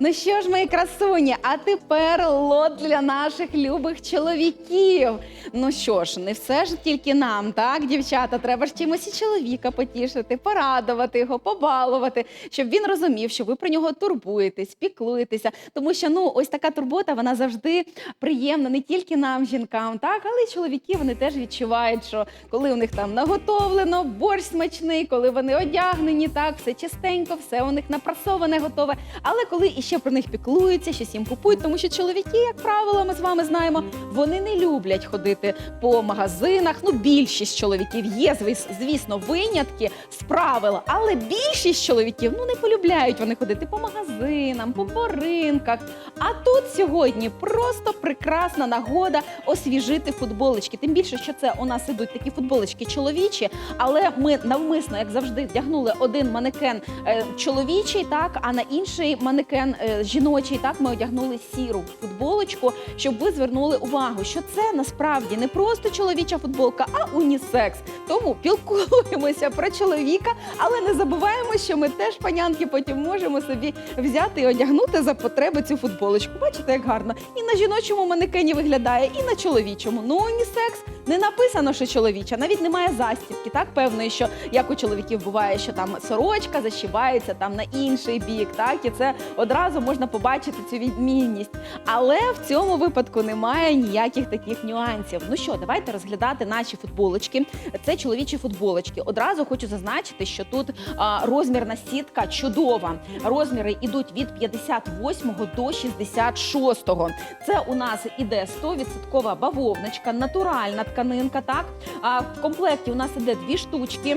Ну що ж, мої красуні, а тепер лот для наших любих чоловіків. Ну що ж, не все ж тільки нам, так, дівчата, треба ж чимось і чоловіка потішити, порадувати його, побалувати, щоб він розумів, що ви про нього турбуєтесь, піклуєтеся. Тому що ну ось така турбота, вона завжди приємна не тільки нам, жінкам, так, але й чоловіки вони теж відчувають, що коли у них там наготовлено, борщ смачний, коли вони одягнені, так, все чистенько, все у них напрасоване, готове. Але коли іще про них піклуються, щось їм купують, тому що чоловіки, як правило, ми з вами знаємо, вони не люблять ходити по магазинах. Ну, більшість чоловіків є, звіс- звісно, винятки з правил, але більшість чоловіків ну не полюбляють вони ходити по магазинам, по, по ринках. А тут сьогодні просто прекрасна нагода освіжити футболочки. Тим більше, що це у нас ідуть такі футболочки чоловічі, але ми навмисно, як завжди, вдягнули один манекен е, чоловічий, так а на інший манекен е, жіночий. Так ми одягнули сіру футболочку, щоб ви звернули увагу, що це насправді не просто чоловіча футболка, а унісекс. Тому пілкуємося про чоловіка, але не забуваємо, що ми теж панянки потім можемо собі взяти і одягнути за потреби цю футболочку. Бачите, як гарно і на жіночому манекені виглядає, і на чоловічому. Ну унісекс не написано, що чоловіча, навіть немає застібки. Так певної, що як у чоловіків буває, що там сорочка защібається там на інший бік, так і це одразу можна побачити цю відмінність. Але в цьому випадку немає ніяких таких нюансів. Ну що, давайте розглядати наші футболочки. Це чоловічі футболочки. Одразу хочу зазначити, що тут а, розмірна сітка чудова. Розміри йдуть від 58 до 66. Це у нас іде 100% бавовночка, натуральна тканинка. Так а в комплекті у нас іде дві штучки.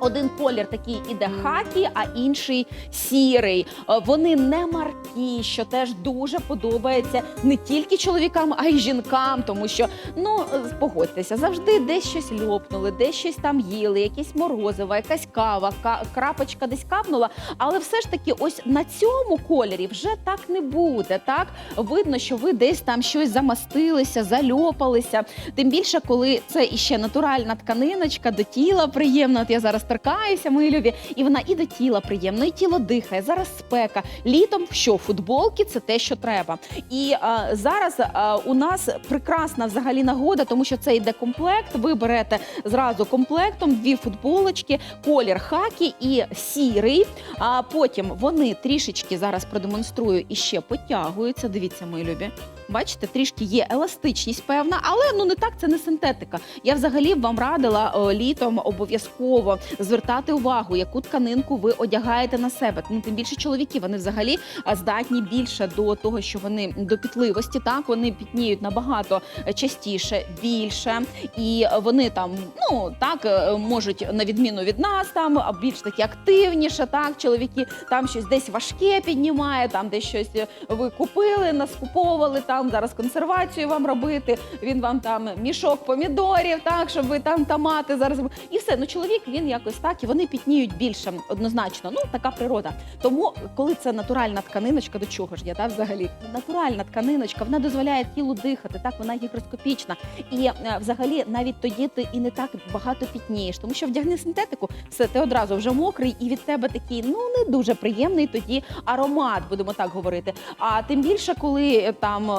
Один колір такий іде хакі, а інший сірий. Е, Вони не маркі, що теж дуже подобається не тільки чоловікам, а й жінкам, тому що ну е, погодьтеся, завжди десь щось льопнули, десь щось там їли, якесь морозиво, якась кава, крапочка десь капнула. Але все ж таки, ось на цьому кольорі вже так не буде. Так видно, що ви десь там щось замастилися, зальопалися. Тим більше, коли це іще натуральна тканиночка, до тіла приємна. От я зараз торкаюся, мої любі, і вона і до тіла приємно, і тіло дихає. Зараз спека. Літом що футболки це те, що треба. І а, зараз а, у нас прекрасна взагалі нагода, тому що це йде комплект. Ви берете зразу комплектом дві футболочки, колір хакі і сірий. А потім вони трішечки зараз продемонструю і ще потягуються. Дивіться, мої любі. Бачите, трішки є еластичність певна, але ну не так це не синтетика. Я взагалі б вам радила о, літом обов'язково звертати увагу, яку тканинку ви одягаєте на себе. Ну тим більше чоловіки, вони взагалі здатні більше до того, що вони до пітливості, так вони пітніють набагато частіше, більше, і вони там, ну так е, можуть на відміну від нас, там більш такі активніше. Так, чоловіки там щось десь важке піднімає, там десь щось е, ви купили, наскуповували там зараз консервацію вам робити. Він вам там мішок помідорів, так щоб ви там томати зараз і все. Ну чоловік він якось так, і вони пітніють більше однозначно. Ну така природа. Тому, коли це натуральна тканиночка, до чого ж я та взагалі натуральна тканиночка, вона дозволяє тілу дихати. Так вона гігроскопічна. І е, взагалі навіть тоді ти і не так багато пітнієш, тому що вдягни синтетику, все ти одразу вже мокрий, і від тебе такий ну не дуже приємний тоді аромат, будемо так говорити. А тим більше, коли е, там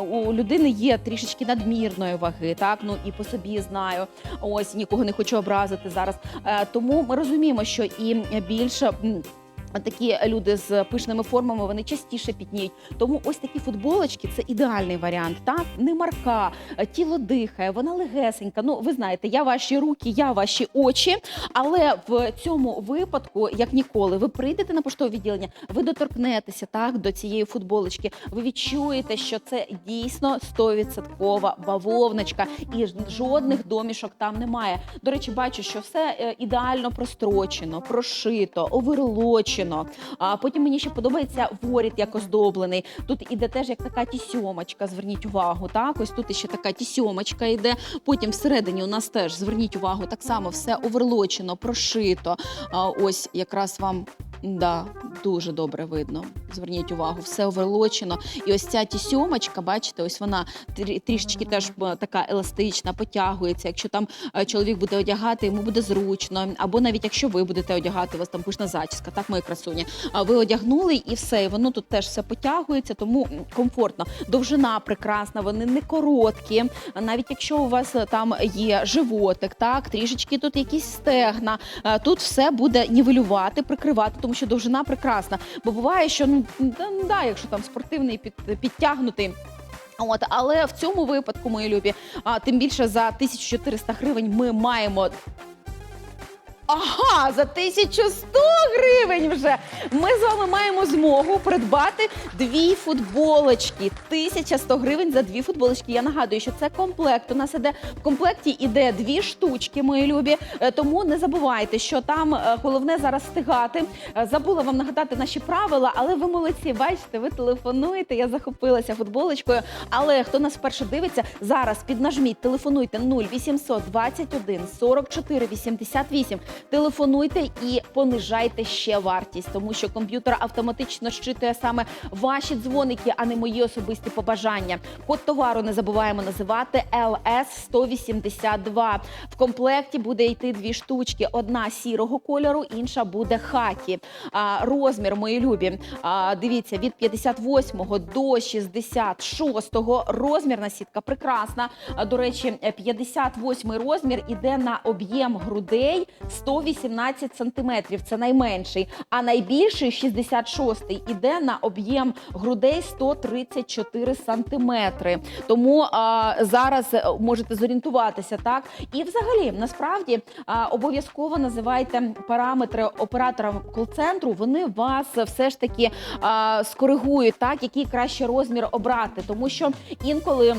у людини є трішечки надмірної ваги, так ну і по собі знаю. Ось нікого не хочу образити зараз. Е, тому ми розуміємо, що і більше. Такі люди з пишними формами вони частіше пітніють. Тому ось такі футболочки це ідеальний варіант. Так не марка, е, тіло дихає, вона легесенька. Ну ви знаєте, я ваші руки, я ваші очі. Але в цьому випадку, як ніколи, ви прийдете на поштове відділення, ви доторкнетеся так до цієї футболочки. Ви відчуєте, що це дійсно 100% бавовночка, і жодних домішок там немає. До речі, бачу, що все е, ідеально прострочено, прошито, оверлочено. А потім мені ще подобається воріт як оздоблений. Тут іде теж як така тісьомочка. Зверніть увагу. Так, ось тут ще така тісьомочка йде. Потім всередині у нас теж зверніть увагу, так само все оверлочено, прошито. А, ось якраз вам Да, дуже добре видно. Зверніть увагу, все оверлочено. І ось ця тісьомочка, бачите, ось вона трі- трішечки теж е, така еластична, потягується. Якщо там е, чоловік буде одягати, йому буде зручно. Або навіть якщо ви будете одягати, у вас там пишна зачіска, так, мої красуні. А ви одягнули і все, і воно тут теж все потягується, тому комфортно. Довжина прекрасна, вони не короткі. Навіть якщо у вас е, там є животик, так трішечки тут якісь стегна, тут все буде нівелювати, прикривати, тому що довжина прекрасна. Бо буває, що ну ну, да, якщо там спортивний під, підтягнутий. От, але в цьому випадку, мої любі, а, тим більше за 1400 гривень ми маємо. Ага, за 1100 гривень вже ми з вами маємо змогу придбати дві футболочки. 1100 гривень за дві футболочки. Я нагадую, що це комплект. У нас іде в комплекті іде дві штучки, мої любі. Е, Тому не забувайте, що там е, головне зараз встигати. Е, Забула вам нагадати наші правила, але ви молодці. Бачите, ви телефонуєте. Я захопилася футболочкою. Але хто нас вперше дивиться, зараз піднажміть, телефонуйте 0800 21 44 88. Телефонуйте і понижайте ще вартість, тому що комп'ютер автоматично щитує саме ваші дзвоники, а не мої особисті побажання. Код товару не забуваємо називати LS 182. В комплекті буде йти дві штучки: одна сірого кольору, інша буде хакі. А, розмір, мої любі. А, дивіться, від 58 до 66 розмірна сітка прекрасна. До речі, 58 розмір іде на об'єм грудей 118 сантиметрів. Це найменший. А найбільший 66-й, іде на об'єм грудей 134 сантиметри. Тому а, зараз е, можете зорієнтуватися, так? І взагалі, насправді, обов'язково називайте параметри оператора кол-центру. Вони вас все ж таки а, скоригують, так, який краще розмір обрати, тому що інколи.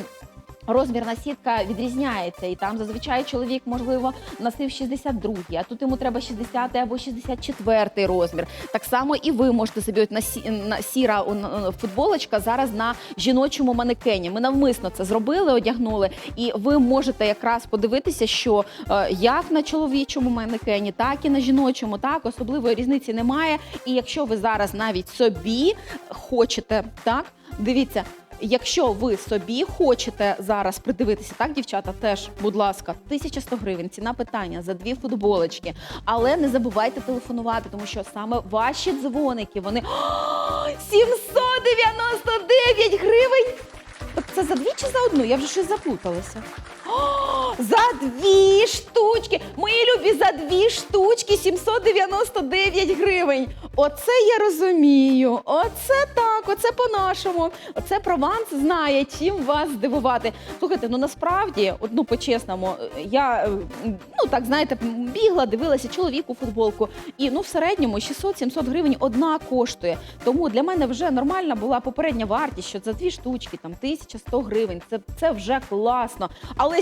Розмірна сітка відрізняється, і там зазвичай чоловік, можливо, носив 62, а тут йому треба 60 або 64 розмір. Так само і ви можете собі от на сіра футболочка зараз на жіночому манекені. Ми навмисно це зробили, одягнули, і ви можете якраз подивитися, що е, як на чоловічому манекені, так і на жіночому, так особливої різниці немає. І якщо ви зараз навіть собі хочете, так дивіться. Якщо ви собі хочете зараз придивитися, так, дівчата, теж, будь ласка, 1100 гривень, ціна питання за дві футболочки. Але не забувайте телефонувати, тому що саме ваші дзвоники, вони О, 799 гривень. Це за дві чи за одну? Я вже щось заплуталася. За дві штучки! Мої любі, за дві штучки 799 гривень. Оце я розумію. Оце так, оце по-нашому. Оце прованс знає, чим вас здивувати. Слухайте, ну насправді, от, ну по-чесному, е, я е, ну так знаєте, бігла, дивилася чоловіку футболку, і ну в середньому 600-700 гривень одна коштує. Тому для мене вже нормальна була попередня вартість, що за дві штучки там 1100 гривень. Це, це вже класно. Але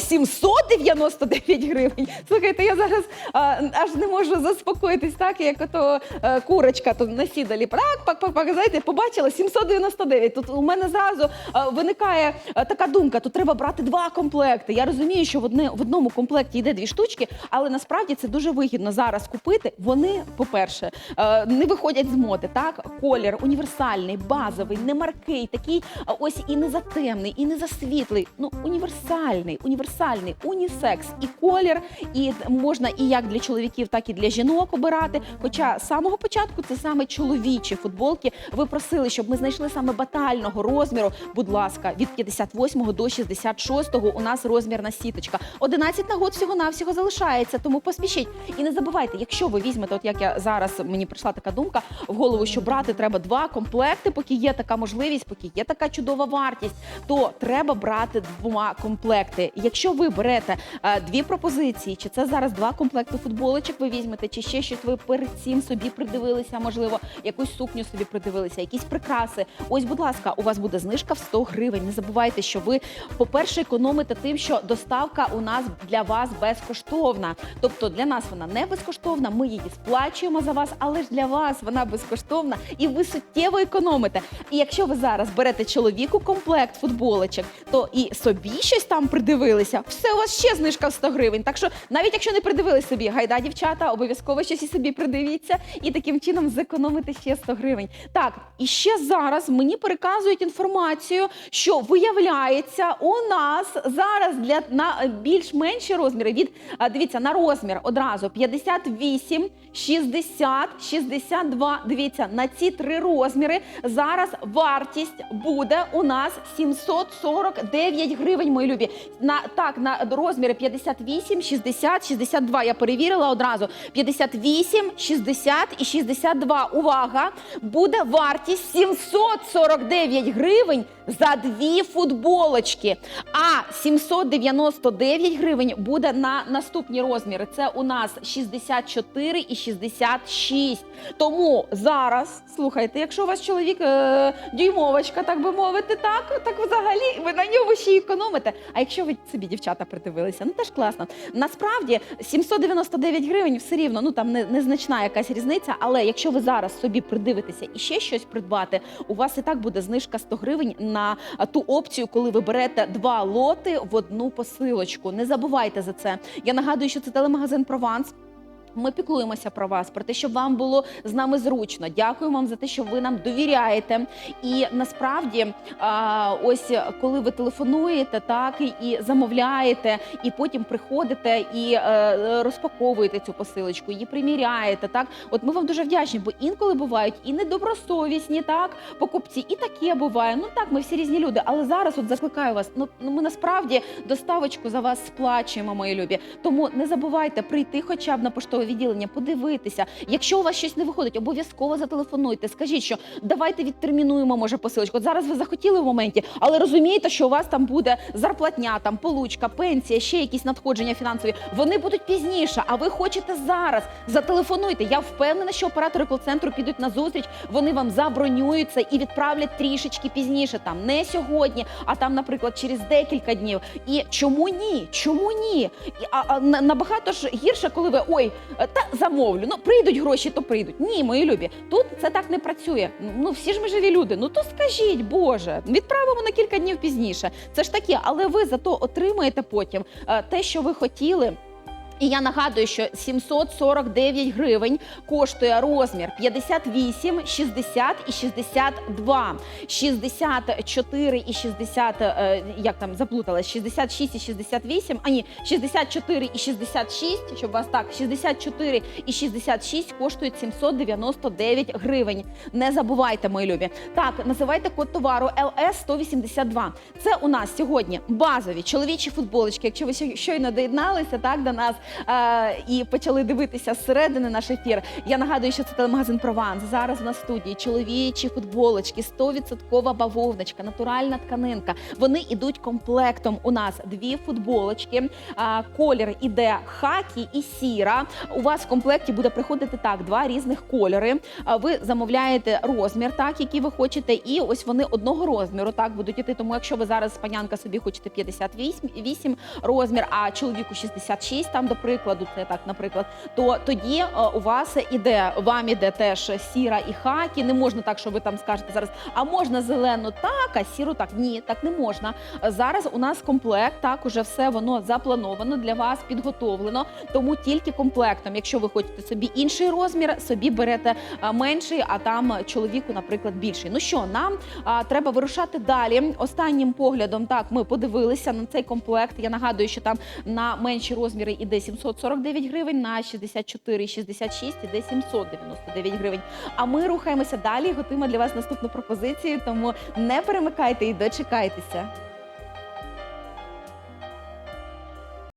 799 гривень. Слухайте, я зараз а, аж не можу заспокоїтись, так як ото е, курочка тут на сідалі. Пак, пак, пак, пак, знаєте, побачила 799. Тут у мене зразу е, виникає е, така думка: тут треба брати два комплекти. Я розумію, що в, одне, в одному комплекті йде дві штучки, але насправді це дуже вигідно зараз купити. Вони, по-перше, е, не виходять з моди. Так, колір універсальний, базовий, не маркий, такий а, ось і не затемний, і не засвітлий. Ну, універсальний, універсальний, унісекс і колір, і можна і як для чоловіків, так і для жінок обирати. Хоча з самого початку це саме чоловічі футболки. Ви просили, щоб ми знайшли саме батального розміру. Будь ласка, від 58 до 66 у нас розмірна сіточка. 11 нагод всього навсього залишається, тому поспішіть. І не забувайте, якщо ви візьмете, от як я зараз мені прийшла така думка в голову, що брати треба два комплекти, поки є така можливість, поки є така чудова вартість, то треба брати два комплекти. Якщо ви берете е, дві пропозиції, чи це зараз два комплекти футболочок ви візьмете, чи ще щось ви перед цим собі придивилися, можливо, якусь сукню собі придивилися, якісь прикраси. Ось, будь ласка, у вас буде знижка в 100 гривень. Не забувайте, що ви, по-перше, економите тим, що доставка у нас для вас безкоштовна. Тобто для нас вона не безкоштовна, ми її сплачуємо за вас, але ж для вас вона безкоштовна і ви суттєво економите. І якщо ви зараз берете чоловіку комплект футболочок, то і собі щось там придивилися, все у вас вас ще знижка в 100 гривень. Так що навіть якщо не придивились собі, гайда, дівчата, обов'язково щось і собі придивіться і таким чином зекономите ще 100 гривень. Так, і ще зараз мені переказують інформацію, що виявляється, у нас зараз для на більш менші розміри від дивіться на розмір одразу 58, 60, 62. Дивіться, на ці три розміри зараз вартість буде у нас 749 гривень, мої любі. На так, на розміри 58, 60, 62. Я перевірила одразу. 58, 60 і 62. Увага! Буде вартість 749 гривень за дві футболочки. А 799 гривень буде на наступні розміри. Це у нас 64 і 66. Тому зараз, слухайте, якщо у вас чоловік е, дюймовочка, так би мовити, так, так взагалі ви на ньому ще й економите. А якщо ви собі дівчата придивилися, ну теж класно. Насправді 799 гривень все рівно, ну там не, незначна якась різниця. Але якщо ви зараз собі придивитеся і ще щось придбати, у вас і так буде знижка 100 гривень на ту опцію, коли ви берете два лоти в одну посилочку. Не забувайте за це. Я нагадую, що це телемагазин Прованс. Ми піклуємося про вас, про те, щоб вам було з нами зручно. Дякую вам за те, що ви нам довіряєте. І насправді, ось коли ви телефонуєте, так і замовляєте, і потім приходите і е, розпаковуєте цю посилочку, її приміряєте. Так, от ми вам дуже вдячні, бо інколи бувають і недобросовісні, так покупці, і таке буває. Ну так, ми всі різні люди. Але зараз от закликаю вас. Ну ну, ми насправді доставочку за вас сплачуємо, мої любі. Тому не забувайте прийти, хоча б на поштове відділення, подивитися. Якщо у вас щось не виходить, обов'язково зателефонуйте. Скажіть, що давайте відтермінуємо, може, посилочку. От зараз ви захотіли в моменті, але розумієте, що у вас там буде зарплатня, там получка, пенсія, ще якісь надходження фінансові. Вони будуть пізніше. А ви хочете зараз. Зателефонуйте. Я впевнена, що оператори кол-центру підуть на зустріч. Вони вам забронюються і відправлять трішечки пізніше. Там не сьогодні, а там, наприклад, через декілька днів. І чому ні? Чому ні? А, а на- набагато ж гірше, коли ви ой, та замовлю. Ну прийдуть гроші, то прийдуть. Ні, мої любі. Тут це так не працює. Ну всі ж ми живі люди. Ну то скажіть, Боже, відправимо на кілька днів пізніше. Це ж таке, але ви зато отримаєте потім е, те, що ви хотіли. І я нагадую, що 749 гривень коштує розмір 58, 60 і 62. 64 і 60, е, як там заплуталась, 66 і 68, а ні, 64 і 66, щоб вас так, 64 і 66 коштують 799 гривень. Не забувайте, мої любі. Так, називайте код товару LS 182. Це у нас сьогодні базові чоловічі футболочки. Якщо ви щой- щойно доєдналися так до нас і почали дивитися зсередини наш ефір. Я нагадую, що це телемагазин Прованс. Зараз на студії чоловічі футболочки, 100% бавовночка, натуральна тканинка. Вони ідуть комплектом. У нас дві футболочки. Колір іде хакі і сіра. У вас в комплекті буде приходити так, два різних кольори. Ви замовляєте розмір, так який ви хочете, і ось вони одного розміру так будуть іти. Тому якщо ви зараз панянка собі хочете 58 розмір, а чоловіку 66, там до прикладу, це так, наприклад, то тоді е, у вас іде, вам іде теж сіра і хакі. Не можна так, що ви там скажете зараз, а можна зелену так, а сіру так. Ні, так не можна. Зараз у нас комплект, так уже все воно заплановано для вас, підготовлено. Тому тільки комплектом. Якщо ви хочете собі інший розмір, собі берете менший, а там чоловіку, наприклад, більший. Ну що, нам а, треба вирушати далі. Останнім поглядом так ми подивилися на цей комплект. Я нагадую, що там на менші розміри іде 749 гривень, на 64 і 66 іде 799 гривень. А ми рухаємося далі. Готуємо для вас наступну пропозицію. Тому не перемикайте і дочекайтеся.